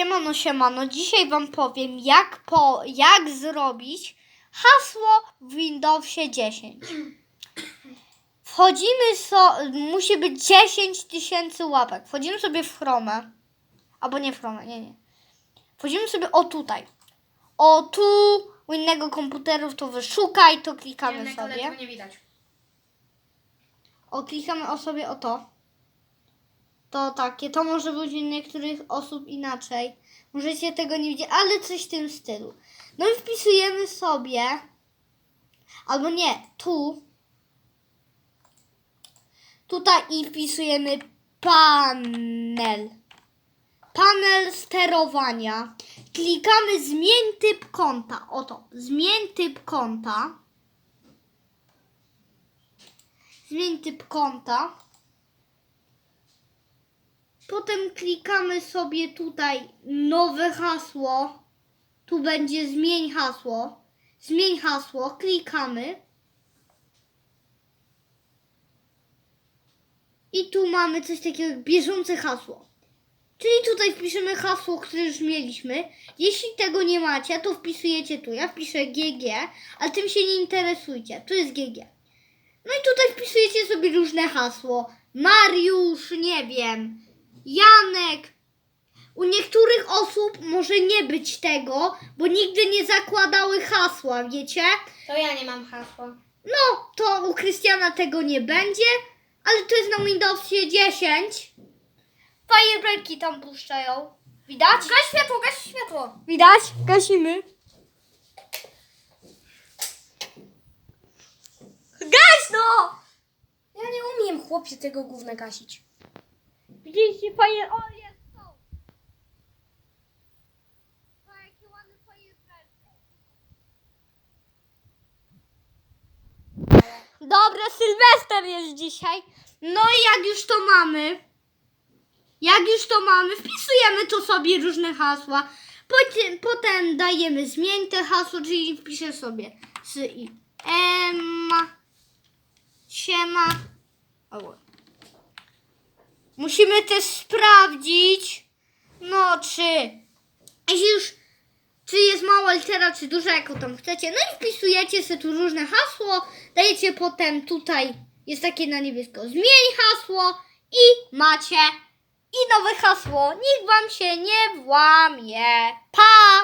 Siemano, siemano. Dzisiaj Wam powiem, jak, po, jak zrobić hasło w Windowsie 10. Wchodzimy, so, musi być 10 tysięcy łapek. Wchodzimy sobie w Chrome. Albo nie w Chrome, nie, nie. Wchodzimy sobie o tutaj. O tu, u innego komputerów to wyszukaj, to klikamy ale sobie. nie widać. O, klikamy o sobie o to. To takie, to może być u niektórych osób inaczej. Możecie tego nie widzieć, ale coś w tym stylu. No i wpisujemy sobie, albo nie, tu. Tutaj i wpisujemy panel. Panel sterowania. Klikamy zmień typ konta. Oto, zmień typ konta. Zmień typ konta. Potem klikamy sobie tutaj nowe hasło. Tu będzie zmień hasło. Zmień hasło, klikamy. I tu mamy coś takiego jak bieżące hasło. Czyli tutaj wpiszemy hasło, które już mieliśmy. Jeśli tego nie macie, to wpisujecie tu. Ja wpiszę GG, ale tym się nie interesujcie. Tu jest GG. No i tutaj wpisujecie sobie różne hasło. Mariusz, nie wiem, Janek. U niektórych osób może nie być tego, bo nigdy nie zakładały hasła, wiecie? To ja nie mam hasła. No, to u Krystiana tego nie będzie, ale to jest na Windowsie 10. Fajerwerki tam puszczają. Widać? Gaś światło, gaś światło. Widać? Gasimy. Gaś no! Ja nie umiem, chłopie, tego gówna gasić. Widzieliście fajer... O, jest to! O, jakie ładne fajerwerki. Dobra, Sylwester jest dzisiaj. No i jak już to mamy, jak już to mamy, wpisujemy tu sobie różne hasła. Potem, potem dajemy zmień te hasło, czyli wpiszę sobie z i m siema. O, Musimy też sprawdzić, no czy, jeśli już, czy jest mała litera, czy duża, jaką tam chcecie. No i wpisujecie sobie tu różne hasło, dajecie potem tutaj, jest takie na niebiesko, zmień hasło i macie i nowe hasło. Nikt wam się nie włamie. Pa!